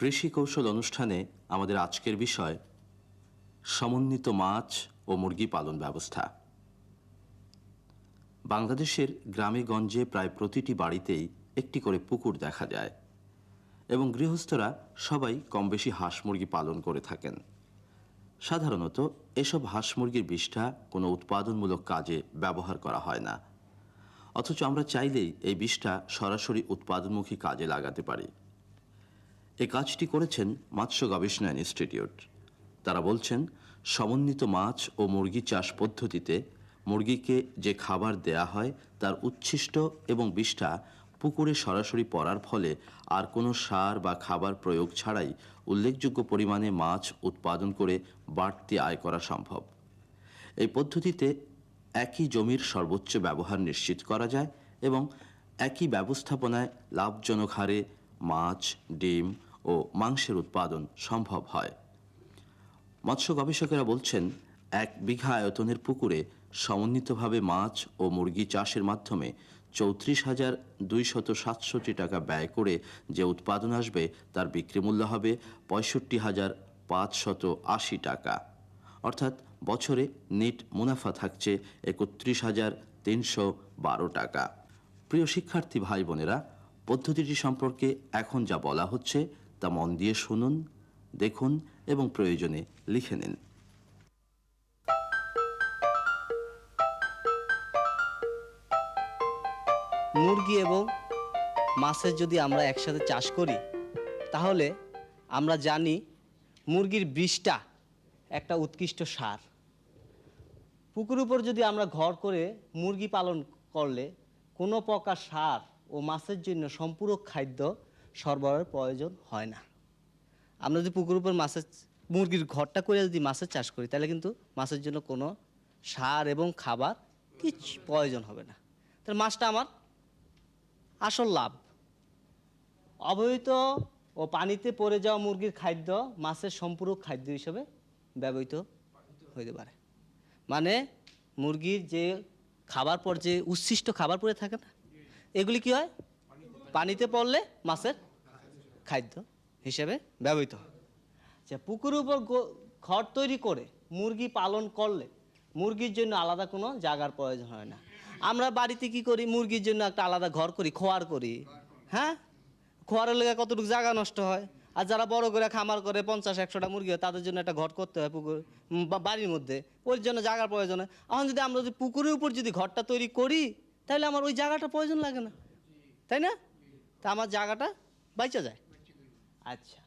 কৃষি কৌশল অনুষ্ঠানে আমাদের আজকের বিষয় সমন্বিত মাছ ও মুরগি পালন ব্যবস্থা। বাংলাদেশের গ্রামে গঞ্জে প্রায় প্রতিটি বাড়িতেই একটি করে পুকুর দেখা যায় এবং গৃহস্থরা সবাই কম বেশি হাঁস মুরগি পালন করে থাকেন। সাধারণত এসব হাঁস মুরগির বিষ্ঠা কোনো উৎপাদনমূলক কাজে ব্যবহার করা হয় না। অথচ আমরা চাইলেই এই বিষটা সরাসরি উৎপাদনমুখী কাজে লাগাতে পারি। এই কাজটি করেছেন মৎস্য গবেষণা ইনস্টিটিউট। তারা বলছেন, সমন্বিত মাছ ও মুরগি চাষ পদ্ধতিতে মুরগিকে যে খাবার দেয়া হয় তার উচ্ছিষ্ট এবং বিষটা পুকুরে সরাসরি পড়ার ফলে আর কোনো সার বা খাবার প্রয়োগ ছাড়াই উল্লেখযোগ্য পরিমাণে মাছ উৎপাদন করে বাড়তি আয় করা সম্ভব। এই পদ্ধতিতে একই জমির সর্বোচ্চ ব্যবহার নিশ্চিত করা যায় এবং একই ব্যবস্থাপনায় লাভজনক হারে মাছ, ডিম ও মাংসের উৎপাদন সম্ভব হয়। মৎস্য গবেষকেরা বলছেন, এক বিঘা আয়তনের পুকুরে সমন্বিতভাবে মাছ ও মুরগি চাষের মাধ্যমে চৌত্রিশ হাজার দুইশত সাতষট্টি টাকা ব্যয় করে যে উৎপাদন আসবে তার বিক্রি মূল্য হবে পঁয়ষট্টি হাজার পাঁচশত আশি টাকা। অর্থাৎ বছরে নেট মুনাফা থাকছে একত্রিশ হাজার তিনশো বারো টাকা। প্রিয় শিক্ষার্থী ভাই বোনেরা পদ্ধতিটি সম্পর্কে এখন যা বলা হচ্ছে তা মন দিয়ে শুনুন, দেখুন এবং প্রয়োজনে লিখে নিন। মুরগি এবং মাছের যদি আমরা একসাথে চাষ করি, তাহলে আমরা জানি মুরগির বিষটা একটা উৎকৃষ্ট সার। পুকুর উপর যদি আমরা ঘর করে মুরগি পালন করলে কোনো প্রকার সার ও মাছের জন্য সম্পূরক খাদ্য সরবরাহের প্রয়োজন হয় না। আমরা যদি পুকুর উপর মাছের মুরগির ঘরটা করে যদি মাছের চাষ করি, তাহলে কিন্তু মাছের জন্য কোনো সার এবং খাবার কিছু প্রয়োজন হবে না। তাহলে মাছটা আমার আসল লাভ। অবহিত ও পানিতে পড়ে যাওয়া মুরগির খাদ্য মাছের সম্পূরক খাদ্য হিসেবে ব্যবহৃত হইতে পারে। মানে মুরগির যে খাবার পর যে উচ্ছিষ্ট খাবার পরে থাকে না, এগুলি কি হয়? পানিতে পড়লে মাছের খাদ্য হিসেবে ব্যবহৃত হয়। আচ্ছা পুকুরের উপর ঘর তৈরি করে মুরগি পালন করলে মুরগির জন্য আলাদা কোনো জায়গার প্রয়োজন হয় না। আমরা বাড়িতে কি করি? মুরগির জন্য একটা আলাদা ঘর করি, খোয়ার করি। হ্যাঁ? খোয়ারের লেগে কতটুকু জায়গা নষ্ট হয়? আর যারা বড় করে খামার করে পঞ্চাশ, একশোটা মুরগি হয়, তাদের জন্য একটা ঘর করতে হয় পুকুর বাড়ির মধ্যে। ওর জন্য জায়গার প্রয়োজন হয়। এখন যদি আমরা যদি পুকুরের উপর যদি ঘরটা তৈরি করি, তাহলে আমার ওই জায়গাটা প্রয়োজন লাগে না। তাই না? তা আমার জায়গাটা বাইচা যায়। আচ্ছা।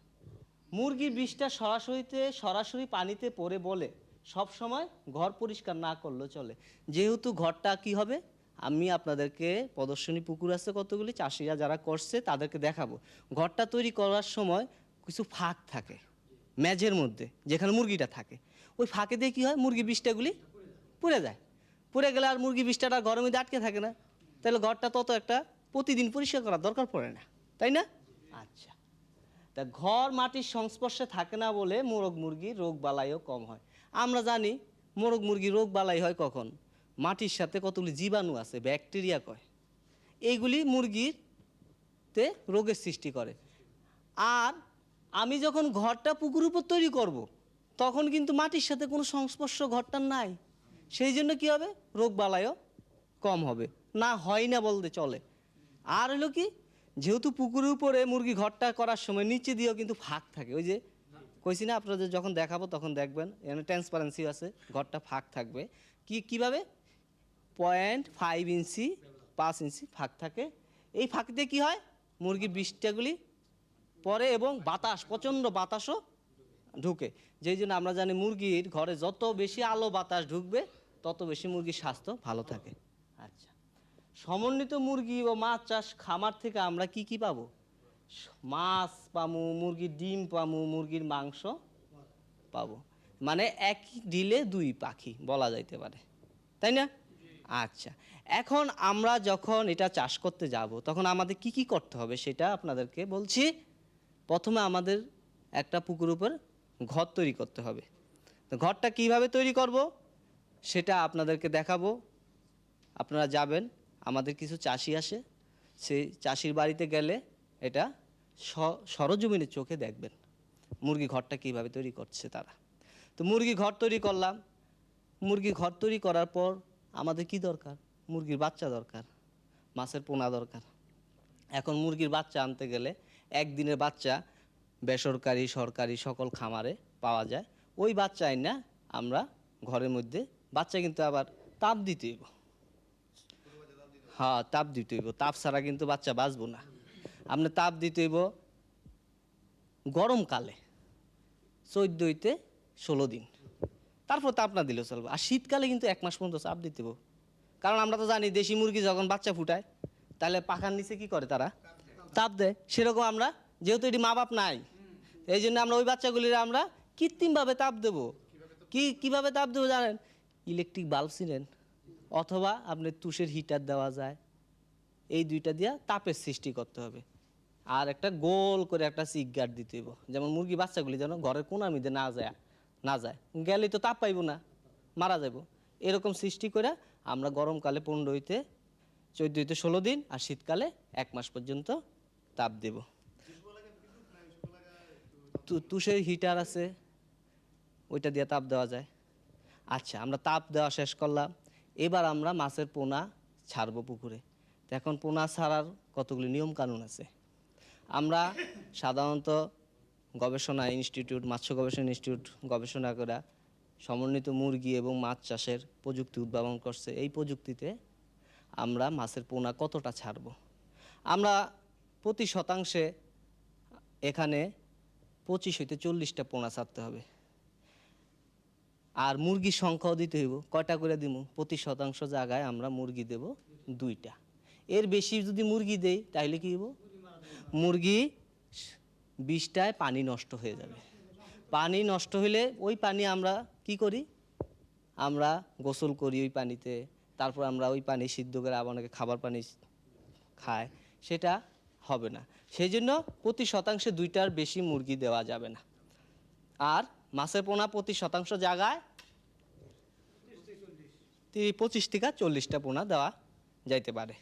মুরগির বিষটা সরাসরিতে, সরাসরি পানিতে পড়ে বলে সব সময় ঘর পরিষ্কার না করলেও চলে। যেহেতু ঘরটা কি হবে? আমি আপনাদেরকে প্রদর্শনী পুকুর আছে কতগুলি, চাষিরা যারা করছে তাদেরকে দেখাবো। ঘরটা তৈরি করার সময় কিছু ফাঁক থাকে ম্যাজের মধ্যে, যেখানে মুরগিটা থাকে। ওই ফাঁকে দিয়ে কী হয়? মুরগি বিষটাগুলি পুড়ে যায়। পুড়ে গেলে আর মুরগি বিষটাটা ঘরের মধ্যে আটকে থাকে না। তাহলে ঘরটা তত একটা প্রতিদিন পরিষ্কার করার দরকার পড়ে না, তাই না? আচ্ছা। তা ঘর মাটির সংস্পর্শে থাকে না বলে মোরগ মুরগির রোগ বালাইও কম হয়। আমরা জানি মোরগ মুরগির রোগ বালাই হয় কখন? মাটির সাথে কতগুলি জীবাণু আছে, ব্যাকটেরিয়া কয়। এইগুলি মুরগির তে রোগের সৃষ্টি করে। আর আমি যখন ঘরটা পুকুর উপর তৈরি করব। তখন কিন্তু মাটির সাথে কোনো সংস্পর্শ ঘরটার নাই। সেই জন্য কি হবে? রোগ বালাইও কম হবে। না হয় না বলতে চলে। আর হলো কি, যেহেতু পুকুরের উপরে মুরগি ঘরটা করার সময় নিচে দিয়েও কিন্তু ফাঁক থাকে। ওই যে কইছি না, আপনাদের যখন দেখাবো তখন দেখবেন, এখানে ট্রান্সপারেন্সি আছে, ঘরটা ফাঁক থাকবে। কি, কীভাবে? পয়েন্ট ফাইভ ইঞ্চি পাঁচ ইঞ্চি ফাঁক থাকে। এই ফাঁক দিয়ে কী হয়? মুরগির বৃষ্টিগুলি পরে এবং বাতাস, প্রচণ্ড বাতাসও ঢুকে। যেই জন্য আমরা জানি মুরগির ঘরে যত বেশি আলো বাতাস ঢুকবে, তত বেশি মুরগির স্বাস্থ্য ভালো থাকে। সমন্বিত মুরগি ও মাছ চাষ খামার থেকে আমরা কি কি পাবো? মাছ পামু, মুরগির ডিম পামু, মুরগির মাংস পাবো। মানে এক ডিলে দুই পাখি বলা যাইতে পারে। তাই না? আচ্ছা এখন আমরা যখন এটা চাষ করতে যাব, তখন আমাদের কি কি করতে হবে সেটা আপনাদেরকে বলছি। প্রথমে আমাদের একটা পুকুর উপর ঘর তৈরি করতে হবে। ঘরটা কীভাবে তৈরি করব সেটা আপনাদেরকে দেখাবো। আপনারা যাবেন আমাদের কিছু চাষি আসে, সেই চাষির বাড়িতে গেলে এটা স- সরজমিনে চোখে দেখবেন মুরগি ঘরটা কীভাবে তৈরি করছে তারা। তো মুরগি ঘর তৈরি করলাম, মুরগি ঘর তৈরি করার পর আমাদের কি দরকার? মুরগির বাচ্চা দরকার, মাছের পোনা দরকার। এখন মুরগির বাচ্চা আনতে গেলে একদিনের বাচ্চা বেসরকারি, সরকারি সকল খামারে পাওয়া যায়। ওই বাচ্চা আইনা আমরা ঘরের মধ্যে, বাচ্চা কিন্তু আবার তাপ দিতে হ্যাঁ তাপ দিতে হইব। তাপ ছাড়া কিন্তু বাচ্চা বাঁচবো না। আপনি তাপ দিতে হইব গরমকালে, চোদ্দ হইতে ষোলো দিন। তারপর তাপ না দিলেও চলবে। আর শীতকালে কিন্তু এক মাস পর্যন্ত চাপ দিতে কারণ আমরা তো জানি দেশি মুরগি যখন বাচ্চা ফুটায়, তাহলে পাখার নিচে কি করে তারা? তাপ দেয়। সেরকম আমরা, যেহেতু এটি মা বাপ নাই, এই জন্য আমরা ওই বাচ্চাগুলির আমরা কৃত্রিমভাবে তাপ দেব। কি, কীভাবে তাপ দেবো জানেন? ইলেকট্রিক বাল্ব ছিলেন। অথবা আপনি তুষের হিটার দেওয়া যায়। এই দুইটা দিয়া তাপের সৃষ্টি করতে হবে। আর একটা গোল করে একটা সিক গার্ড দিতে হইব। যেমন মুরগি বাচ্চাগুলি যেন ঘরের কোনার মধ্যে না যায় না যায়। গেলে তো তাপ পাইব না, মারা যাব এরকম সৃষ্টি করে আমরা গরমকালে পনেরো হইতে চোদ্দ হইতে ষোলো দিন আর শীতকালে এক মাস পর্যন্ত তাপ দেব। তুষের হিটার আছে, ওইটা দিয়ে তাপ দেওয়া যায়। আচ্ছা আমরা তাপ দেওয়া শেষ করলাম। এবার আমরা মাছের পোনা ছাড়বো পুকুরে। এখন পোনা ছাড়ার কতগুলি নিয়ম কানুন আছে? আমরা সাধারণত গবেষণা ইনস্টিটিউট, মৎস্য গবেষণা ইনস্টিটিউট গবেষণা করা সমন্বিত মুরগি এবং মাছ চাষের প্রযুক্তি উদ্ভাবন করছে। এই প্রযুক্তিতে আমরা মাছের পোনা কতটা ছাড়ব? আমরা প্রতি শতাংশে এখানে পঁচিশ হইতে চল্লিশটা পোনা ছাড়তে হবে। আর মুরগির সংখ্যাও দিতে হইব। কয়টা করে দিব প্রতি শতাংশ জায়গায় আমরা মুরগি দেব দুইটা। এর বেশি যদি মুরগি দেই তাহলে কি হইব? মুরগি বিশটায় পানি নষ্ট হয়ে যাবে। পানি নষ্ট হলে ওই পানি আমরা কি করি? আমরা গোসল করি ওই পানিতে। তারপর আমরা ওই পানি সিদ্ধ করে আবার অনেকে খাবার পানি খায়। সেটা হবে না। সেই জন্য প্রতি শতাংশে দুইটার বেশি মুরগি দেওয়া যাবে না। আর মাছের পোনা প্রতি শতাংশ জায়গায়? পঁচিশ থেকে চল্লিশটা পোনা দেওয়া যাইতে পারে।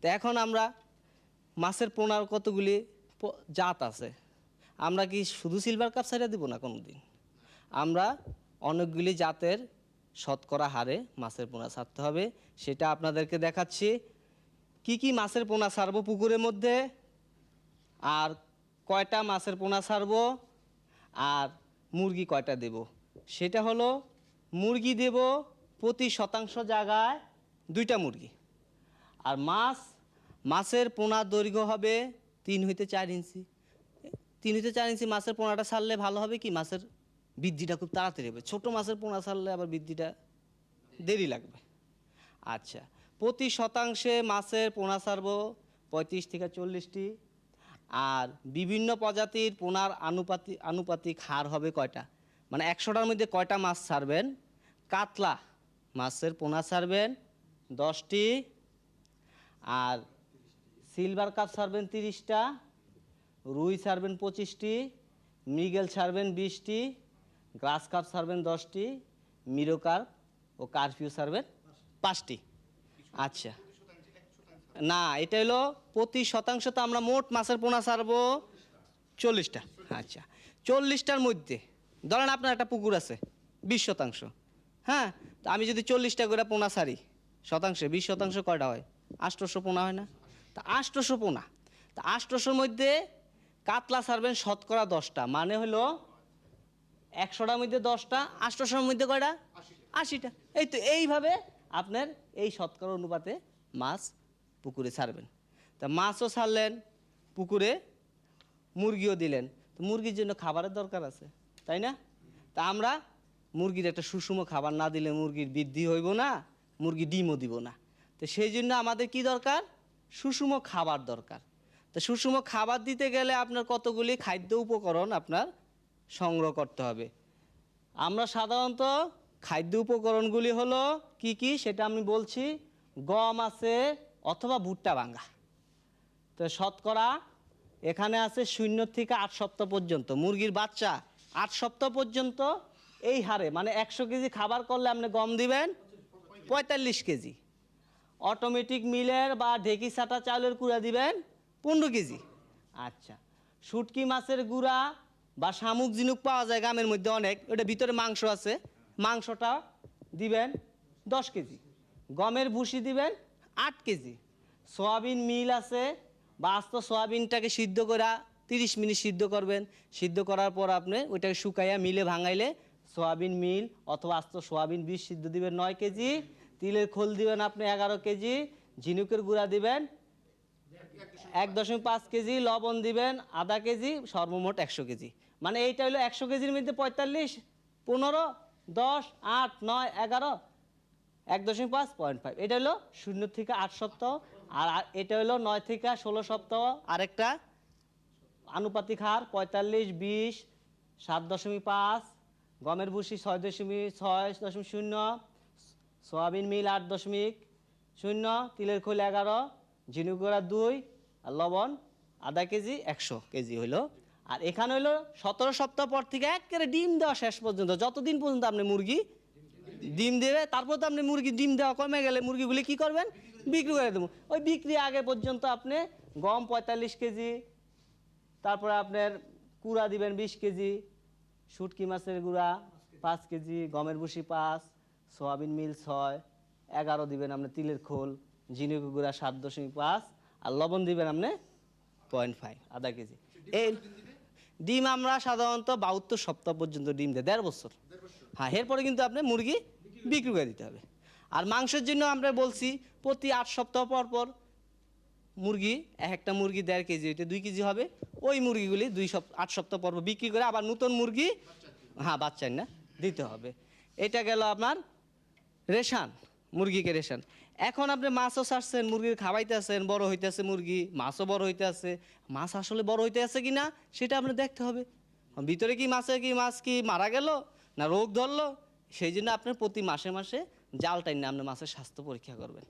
তো এখন আমরা মাছের পোনার কতগুলি জাত আছে? আমরা কি শুধু সিলভার কাপ সাইডে দিব না কোনো দিন আমরা অনেকগুলি জাতের শতকরা হারে মাছের পোনা ছাড়তে হবে। সেটা আপনাদেরকে দেখাচ্ছি। কি কি মাছের পোনা ছাড়বো পুকুরের মধ্যে? আর কয়টা মাছের পোনা ছাড়বো? আর মুরগি কয়টা দেব? সেটা হলো, মুরগি দেব প্রতি শতাংশ জায়গায় দুইটা মুরগি। আর মাছ, মাছের পোনা দৈর্ঘ্য হবে তিন হইতে চার ইঞ্চি। তিন হইতে চার ইঞ্চি মাছের পোনাটা ছাড়লে ভালো হবে কি? মাছের বৃদ্ধিটা খুব তাড়াতাড়ি হবে। ছোট মাছের পোনা ছাড়লে আবার বৃদ্ধিটা দেরি লাগবে। আচ্ছা প্রতি শতাংশে মাছের পোনা ছাড়বো পঁয়ত্রিশ থেকে চল্লিশটি। আর বিভিন্ন প্রজাতির পোনার আনুপাতিক আনুপাতিক হার হবে কয়টা? মানে একশোটার মধ্যে কয়টা মাছ ছাড়বেন? কাতলা মাছের পোনা ছাড়বেন দশটি, আর সিলভার কাপ ছাড়বেন তিরিশটা, রুই ছাড়বেন পঁচিশটি, মৃগেল ছাড়বেন বিশটি, গ্রাস কাপ ছাড়বেন দশটি, মিরো কার্প ও কারফিউ ছাড়বেন পাঁচটি। আচ্ছা। না, এটা হলো প্রতি শতাংশ তো আমরা মোট মাছের পোনা ছাড়বো চল্লিশটা। আচ্ছা চল্লিশটার মধ্যে, ধরেন আপনার একটা পুকুর আছে, বিশ শতাংশ হ্যাঁ? তা আমি যদি চল্লিশটা করে পোনা ছাড়ি, শতাংশে, বিশ শতাংশ কয়টা হয়? আষ্টশো পোনা হয় না? তা আষ্টশো পোনা, তা আষ্টশোর মধ্যে কাতলা ছাড়বেন শতকরা দশটা মানে হলো একশোটার মধ্যে দশটা, আষ্টশোর মধ্যে কয়টা? আশিটা। এই তো, এইভাবে আপনার এই শতকরা অনুপাতে মাছ পুকুরে ছাড়বেন। তা মাছও ছাড়লেন, পুকুরে মুরগিও দিলেন। তো মুরগির জন্য খাবারের দরকার আছে, তাই না? তা আমরা মুরগির একটা সুষম খাবার না দিলে মুরগির বৃদ্ধি হইব না, মুরগি ডিমও দিব না। তো সেই জন্য আমাদের কি দরকার? সুষম খাবার দরকার। তো সুষম খাবার দিতে গেলে আপনার কতগুলি খাদ্য উপকরণ আপনার সংগ্রহ করতে হবে? আমরা সাধারণত খাদ্য উপকরণগুলি হলো কি কি? সেটা আমি বলছি। গম আছে অথবা ভুট্টা ভাঙ্গা। তো শতকরা এখানে আছে শূন্য থেকে আট সপ্তাহ পর্যন্ত। মুরগির বাচ্চা আট সপ্তাহ পর্যন্ত এই হারে মানে একশো কেজি খাবার করলে আপনি গম দিবেন পঁয়তাল্লিশ কেজি। অটোমেটিক মিলের বা ঢেকি সাটা চাউলের কুড়া দিবেন পনেরো কেজি। আচ্ছা শুটকি মাছের গুঁড়া বা শামুক ঝিনুক পাওয়া যায় গ্রামের মধ্যে অনেক, ওটা ভিতরে মাংস আছে, মাংসটা দিবেন দশ কেজি। গমের ভুসি দিবেন আট কেজি। সয়াবিন মিল আছে বা আস্ত সয়াবিনটাকে সিদ্ধ করা, তিরিশ মিনিট সিদ্ধ করবেন। সিদ্ধ করার পর আপনি ওইটাকে শুকাইয়া মিলে ভাঙাইলে সয়াবিন মিল অথবা আস্ত সয়াবিন বীজ সিদ্ধ দিবেন নয় কেজি। তিলের খোল দিবেন আপনি এগারো কেজি। ঝিনুকের গুঁড়া দিবেন এক দশমিক পাঁচ কেজি। লবণ দিবেন আধা কেজি, সর্বমোট একশো কেজি। মানে এইটা হলো একশো কেজির মধ্যে পঁয়তাল্লিশ, পনেরো, দশ, আট, নয়, এগারো এক দশমিক পাঁচ পয়েন্ট ফাইভ এটা হলো শূন্য থেকে আট সপ্তাহ, আর এটা হলো নয় থেকে ষোলো সপ্তাহ। আরেকটা, আনুপাতিক হার পঁয়তাল্লিশ, বিশ, সাত দশমিক পাঁচ, গমের ভুসি ছয় দশমিক ছয় দশমিক শূন্য, সয়াবিন মিল আট দশমিক শূন্য, তিলের খোল এগারো ঝিনুকোড়া দুই, আর লবণ আধা কেজি একশো কেজি হইল। আর এখানে হইল সতেরো সপ্তাহ পর থেকে একেবারে ডিম দেওয়া শেষ পর্যন্ত। যতদিন পর্যন্ত আপনি মুরগি ডিম দেবে, তারপর তো আপনি মুরগি ডিম দেওয়া কমে গেলে মুরগিগুলি কি করবেন? বিক্রি করে দেবো। ওই বিক্রি আগে পর্যন্ত আপনি গম পঁয়তাল্লিশ কেজি, তারপরে আপনার কুড়া দিবেন বিশ কেজি, শুটকি মাছের গুঁড়া পাঁচ কেজি, গমের ভুসি পাঁচ, সয়াবিন মিল ছয়, এগারো দিবেন আপনি তিলের খোল, ঝিনুক গুঁড়া সাত দশমিক পাঁচ, আর লবণ দিবেন আপনি পয়েন্ট ফাইভ, আধা কেজি। এই ডিম আমরা সাধারণত বাহাত্তর সপ্তাহ পর্যন্ত ডিম দেয়, দেড় বছর। হ্যাঁ এরপরে কিন্তু আপনি মুরগি বিক্রি করে দিতে হবে। আর মাংসের জন্য আমরা বলছি, প্রতি আট সপ্তাহ পর পর মুরগি, এক একটা মুরগি দেড় কেজি হইতে দুই কেজি হবে। ওই মুরগিগুলি দুই সপ আট সপ্তাহ পর বিক্রি করে আবার নতুন মুরগি হ্যাঁ বাচ্চাই না, দিতে হবে। এটা গেল আপনার রেশান, মুরগিকে রেশান। এখন আপনি মাছও ছাড়ছেন, মুরগির খাওয়াইতেছেন, বড় হইতেছে মুরগি, মাছও বড় হইতে আছে মাছ আসলে বড় হইতে আছে কি না সেটা আপনি দেখতে হবে। ভিতরে কি মাছে কি মাছ কি মারা গেল, না রোগ ধরলো? সেই জন্য আপনার প্রতি মাসে মাসে জাল টাইনে আপনি মাছের স্বাস্থ্য পরীক্ষা করবেন।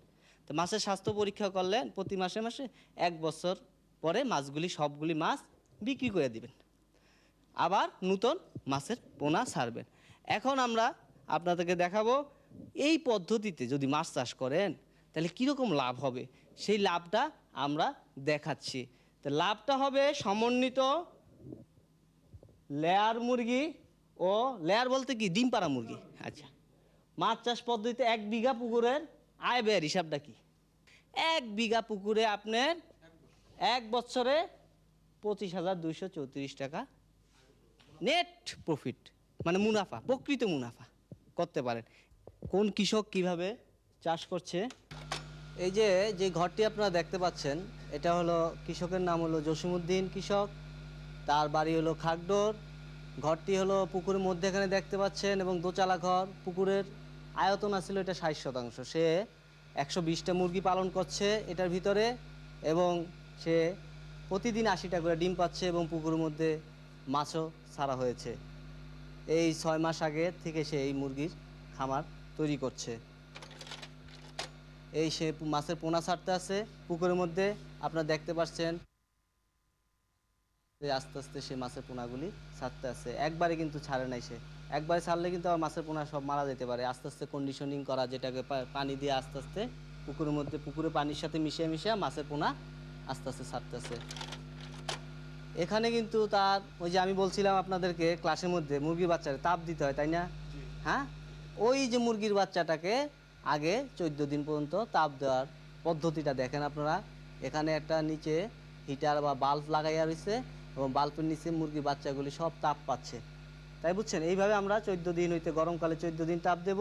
তো মাছের স্বাস্থ্য পরীক্ষা করলেন প্রতি মাসে মাসে এক বছর পরে মাছগুলি, সবগুলি মাছ বিক্রি করে দিবেন। আবার নূতন মাছের পোনা ছাড়বেন। এখন আমরা আপনাদেরকে দেখাবো এই পদ্ধতিতে যদি মাছ চাষ করেন, তাহলে কীরকম লাভ হবে? সেই লাভটা আমরা দেখাচ্ছি। তো লাভটা হবে সমন্বিত লেয়ার মুরগি ও, লেয়ার বলতে কি? ডিম পাড়া মুরগি। আচ্ছা। মাছ চাষ পদ্ধতিতে এক বিঘা পুকুরের আয় ব্যয়ের হিসাবটা কি? এক বিঘা পুকুরে আপনার এক বছরে পঁচিশ হাজার দুইশো চৌত্রিশ টাকা নেট প্রফিট মানে মুনাফা, প্রকৃত মুনাফা করতে পারেন। কোন কৃষক কীভাবে চাষ করছে? এই যে যে ঘরটি আপনারা দেখতে পাচ্ছেন, এটা হলো কৃষকের নাম হলো জসিমুদ্দিন কৃষক, তার বাড়ি হলো খাগডোর। ঘরটি হলো পুকুরের মধ্যে এখানে দেখতে পাচ্ছেন এবং দোচালা ঘর। পুকুরের আয়তন আছিল এটা ষাট শতাংশ। সে একশো বিশটা মুরগি পালন করছে এটার ভিতরে এবং সে প্রতিদিন আশিটা করে ডিম পাচ্ছে এবং পুকুরের মধ্যে মাছও ছাড়া হয়েছে। এই ছয় মাস আগে থেকে সে এই মুরগির খামার তৈরি করছে। এই সে মাছের পোনা ছাড়তে আছে। পুকুরের মধ্যে আপনারা দেখতে পাচ্ছেন আস্তে আস্তে সে মাছের পোনাগুলি ছাড়তে আছে। একবারে কিন্তু ছাড়ে নাই সে। একবারে ছাড়লে কিন্তু আবার মাছের পোনা সব মারা যেতে পারে। আস্তে আস্তে কন্ডিশনিং করা যেটাকে পানি দিয়ে আস্তে আস্তে পুকুরের মধ্যে পুকুরে পানির সাথে মিশিয়ে মিশিয়ে মাছের পোনা আস্তে আস্তে ছাড়তেছে এখানে কিন্তু তার ওই যে আমি বলছিলাম আপনাদেরকে ক্লাসের মধ্যে মুরগির বাচ্চাকে তাপ দিতে হয় তাই না? হ্যাঁ? ওই যে মুরগির বাচ্চাটাকে আগে চোদ্দ দিন পর্যন্ত তাপ দেওয়ার পদ্ধতিটা দেখেন আপনারা। এখানে একটা নিচে হিটার বা বাল্ব লাগাইয়া রয়েছে এবং বাল্বের নিচে মুরগির বাচ্চাগুলি সব তাপ পাচ্ছে। তাই বুঝছেন? এইভাবে আমরা চোদ্দ দিন হইতে গরমকালে চোদ্দ দিন তাপ দেব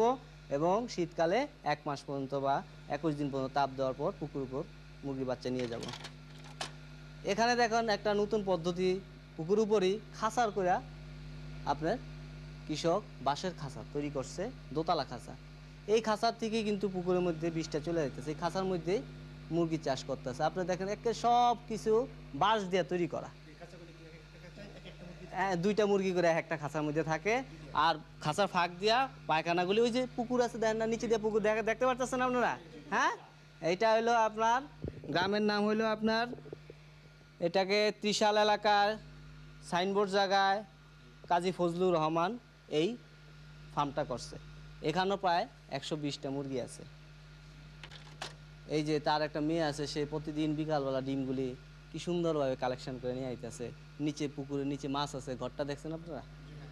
এবং শীতকালে এক মাস পর্যন্ত বা একুশ দিন পর্যন্ত তাপ দেওয়ার পর পুকুর উপর মুরগি বাচ্চা নিয়ে যাব। এখানে দেখেন একটা নতুন পদ্ধতি পুকুর উপরই খাঁচার করে আপনার কৃষক বাঁশের খাঁচা তৈরি করছে, দোতলা খাঁচা এই খাঁচার থেকে কিন্তু পুকুরের মধ্যে বিষটা চলে যেতেছে এই খাঁচার মধ্যে মুরগি চাষ করতেছে। আপনি দেখেন একে সব কিছু বাঁশ দিয়ে তৈরি করা। দুইটা মুরগি করে একটা খাঁচার মধ্যে থাকে। আর খাঁচার ফাঁক দিয়া পায়খানাগুলি, ওই যে পুকুর আছে দেখেন না, নিচে দিয়ে পুকুর দেখা দেখতে পাচ্ছেন আপনারা? হ্যাঁ? এইটা হলো আপনার, গ্রামের নাম হলো আপনার, এটাকে ত্রিশাল এলাকার সাইনবোর্ড জায়গায় কাজী ফজলুর রহমান এই ফার্মটা করছে। এখানেও প্রায় একশো বিশটা মুরগি আছে। এই যে তার একটা মেয়ে আছে, সে প্রতিদিন বিকালবেলা ডিমগুলি কি সুন্দরভাবে কালেকশন করে নিয়ে আইতেছে। নিচে পুকুরের নিচে মাছ আছে, ঘরটা দেখছেন আপনারা?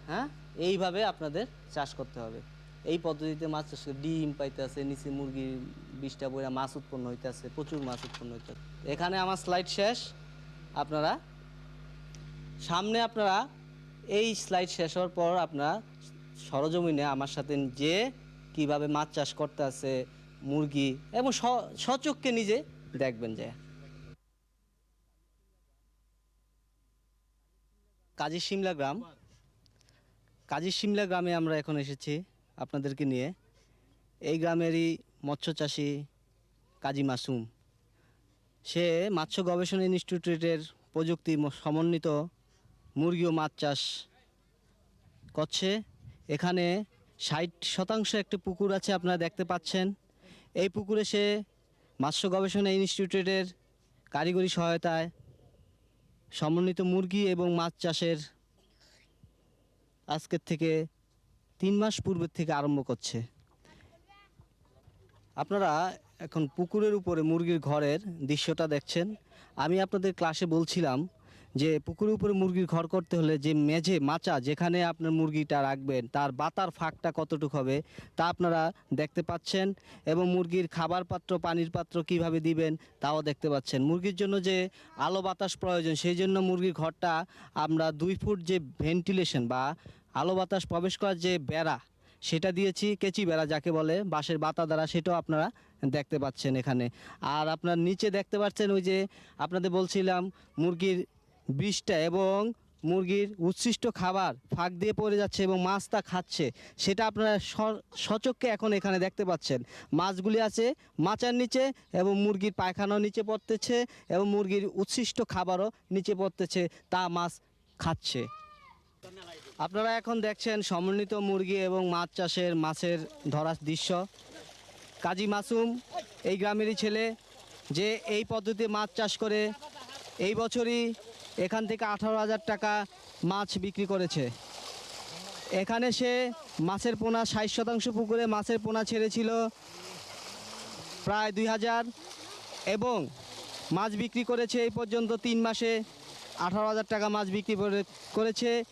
হ্যাঁ? এইভাবে আপনাদের চাষ করতে হবে। এই পদ্ধতিতে মাছ চাষ ডিম পাইতে আছে নিচে মুরগির বিষটা বইরা মাছ উৎপন্ন হইতে আছে প্রচুর মাছ উৎপন্ন হইতে আছে এখানে আমার স্লাইড শেষ। আপনারা সামনে আপনারা এই স্লাইড শেষ হওয়ার পর আপনারা সরজমিনে আমার সাথে যে কীভাবে মাছ চাষ করতে আছে মুরগি এবং স- সচক্ষে নিজে দেখবেন যে কাজী সিমলা গ্রাম। কাজী সিমলা গ্রামে আমরা এখন এসেছি আপনাদেরকে নিয়ে। এই গ্রামেরই মৎস্য চাষি কাজী মাসুম। সে মাৎস্য গবেষণা ইনস্টিটিউটের প্রযুক্তি সমন্বিত মুরগি ও মাছ চাষ করছে। এখানে ষাট শতাংশ একটি পুকুর আছে, আপনারা দেখতে পাচ্ছেন। এই পুকুরে সে মৎস্য গবেষণা ইনস্টিটিউটের কারিগরি সহায়তায় সমন্বিত মুরগি এবং মাছ চাষের আজকের থেকে তিন মাস পূর্বের থেকে আরম্ভ করছে। আপনারা এখন পুকুরের উপরে মুরগির ঘরের দৃশ্যটা দেখছেন। আমি আপনাদের ক্লাসে বলছিলাম যে পুকুরের উপরে মুরগির ঘর করতে হলে যে মেঝে মাচা যেখানে আপনার মুরগিটা রাখবেন, তার বাতার ফাঁকটা কতটুকু হবে তা আপনারা দেখতে পাচ্ছেন এবং মুরগির খাবার পাত্র, পানির পাত্র কীভাবে দিবেন তাও দেখতে পাচ্ছেন। মুরগির জন্য যে আলো বাতাস প্রয়োজন, সেই জন্য মুরগির ঘরটা আমরা দুই ফুট যে ভেন্টিলেশন বা আলো বাতাস প্রবেশ করার যে বেড়া, সেটা দিয়েছি, কেচি বেড়া যাকে বলে, বাঁশের বাতা দ্বারা সেটাও আপনারা দেখতে পাচ্ছেন এখানে। আর আপনার নিচে দেখতে পাচ্ছেন ওই যে আপনাদের বলছিলাম, মুরগির বিষটা এবং মুরগির উচ্ছিষ্ট খাবার ফাঁক দিয়ে পড়ে যাচ্ছে এবং মাছ তা খাচ্ছে। সেটা আপনারা সচক্ষে এখন এখানে দেখতে পাচ্ছেন। মাছগুলি আছে মাচার নিচে এবং মুরগির পায়খানাও নিচে পড়তেছে এবং মুরগির উচ্ছিষ্ট খাবারও নিচে পড়তেছে, তা মাছ খাচ্ছে। আপনারা এখন দেখছেন সমন্বিত মুরগি এবং মাছ চাষের মাছের ধরার দৃশ্য। কাজী মাসুম, এই গ্রামেরই ছেলে, যে এই পদ্ধতিতে মাছ চাষ করে, এই বছরই এখান থেকে আঠারো হাজার টাকা মাছ বিক্রি করেছে। এখানে সে মাছের পোনা, ষাট শতাংশ পুকুরে মাছের পোনা ছেড়েছিল প্রায় দুই হাজার এবং মাছ বিক্রি করেছে এই পর্যন্ত তিন মাসে আঠারো হাজার টাকা মাছ বিক্রি করে- করেছে।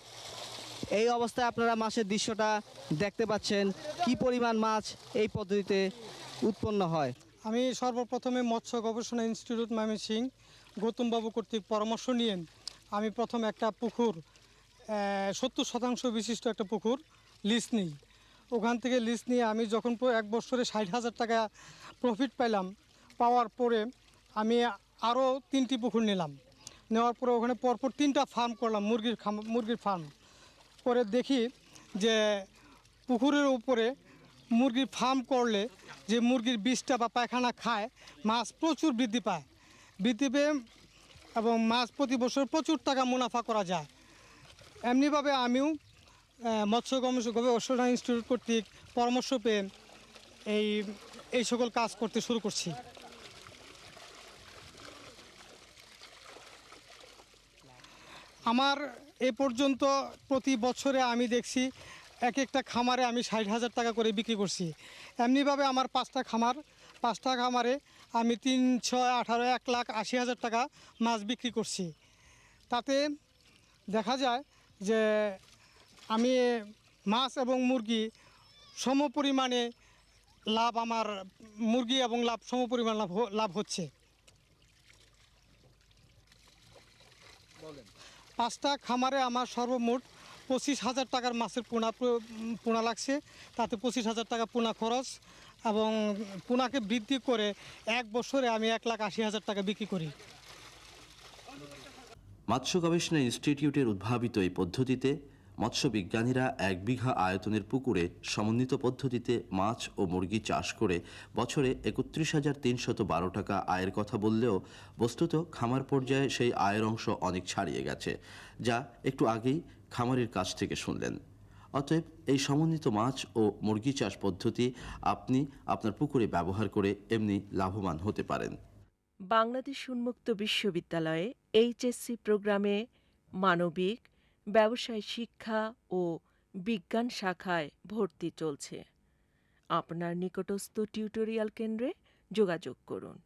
এই অবস্থায় আপনারা মাছের দৃশ্যটা দেখতে পাচ্ছেন, কি পরিমাণ মাছ এই পদ্ধতিতে উৎপন্ন হয়। আমি সর্বপ্রথমে মৎস্য গবেষণা ইনস্টিটিউট ময়মনসিং গৌতমবাবু কর্তৃক পরামর্শ নিয়ে আমি প্রথম একটা পুকুর সত্তর শতাংশ বিশিষ্ট একটা পুকুর লিজ নিই। ওখান থেকে লিজ নিয়ে আমি যখন এক বছরে ষাট হাজার টাকা প্রফিট পেলাম পাওয়ার পরে আমি আরও তিনটি পুকুর নিলাম। নেওয়ার পরে ওখানে পরপর তিনটা ফার্ম করলাম, মুরগির মুরগির ফার্ম করে দেখি যে পুকুরের উপরে মুরগির ফার্ম করলে যে মুরগির বিষটা বা পায়খানা খায়, মাছ প্রচুর বৃদ্ধি পায়। বৃদ্ধি পেয়ে এবং মাছ প্রতি বছর প্রচুর টাকা মুনাফা করা যায়। এমনিভাবে আমিও মৎস্য গবেষ- গবেষণা ইনস্টিটিউট কর্তৃক পরামর্শ পেয়ে এই এই সকল কাজ করতে শুরু করছি। আমার এ পর্যন্ত প্রতি বছরে আমি দেখছি এক একটা খামারে আমি ষাট হাজার টাকা করে বিক্রি করছি। এমনিভাবে আমার পাঁচটা খামার, পাঁচটা খামারে আমি তিন, ছয়, আঠারো, এক লাখ আশি হাজার টাকা মাছ বিক্রি করছি। তাতে দেখা যায় যে আমি মাছ এবং মুরগি সম পরিমাণে লাভ আমার, মুরগি এবং লাভ সম পরিমাণ লাভ লাভ হচ্ছে। পাঁচটা খামারে আমার সর্বমোট পঁচিশ হাজার টাকার মাছের পোনা পোনা লাগছে। তাতে পঁচিশ হাজার টাকা পোনা খরচ। এবং পোনাকে বৃদ্ধি করে এক বছরে আমি এক লাখ আশি হাজার টাকা বিক্রি করি। মৎস্য গবেষণা ইনস্টিটিউটের উদ্ভাবিত এই পদ্ধতিতে মৎস্য বিজ্ঞানীরা এক বিঘা আয়তনের পুকুরে সমন্বিত পদ্ধতিতে মাছ ও মুরগি চাষ করে বছরে একত্রিশ হাজার তিনশত বারো টাকা আয়ের কথা বললেও বস্তুত খামার পর্যায়ে সেই আয়ের অংশ অনেক ছাড়িয়ে গেছে, যা একটু আগেই খামারের কাছ থেকে শুনলেন। অতএব এই সমন্বিত মাছ ও মুরগি চাষ পদ্ধতি আপনি আপনার পুকুরে ব্যবহার করে এমনি লাভবান হতে পারেন। বাংলাদেশ উন্মুক্ত বিশ্ববিদ্যালয়ে এইচএসসি প্রোগ্রামে মানবিক, ব্যবসায় শিক্ষা ও বিজ্ঞান শাখায় ভর্তি চলছে। আপনার নিকটস্থ টিউটোরিয়াল কেন্দ্রে যোগাযোগ করুন।